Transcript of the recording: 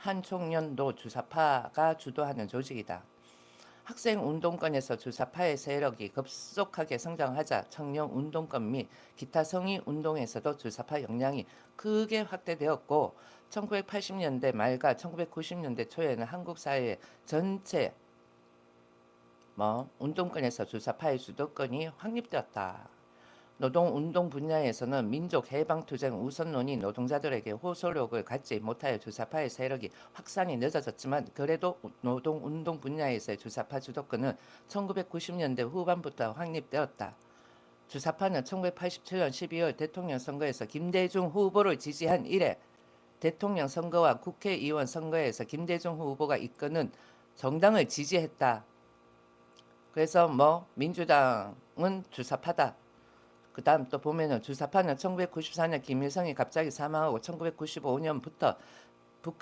한 총련도 주사파가 주도하는 조직이다. 학생 운동권에서 주사파의 세력이 급속하게 성장하자 청년 운동권 및 기타 성인 운동에서도 주사파 역량이 크게 확대되었고 1980년대 말과 1990년대 초에는 한국 사회 전체 뭐 운동권에서 주사파의 주도권이 확립되었다. 노동 운동 분야에서는 민족 해방 투쟁 우선론이 노동자들에게 호소력을 갖지 못하여 주사파의 세력이 확산이 늦어졌지만 그래도 노동 운동 분야에서의 주사파 주도권은 1990년대 후반부터 확립되었다. 주사파는 1987년 12월 대통령 선거에서 김대중 후보를 지지한 이래 대통령 선거와 국회의원 선거에서 김대중 후보가 이끄는 정당을 지지했다. 그래서 뭐 민주당은 주사파다. 그 다음 또 보면은 주사파는 1994년 김일성이 갑자기 사망하고 1995년부터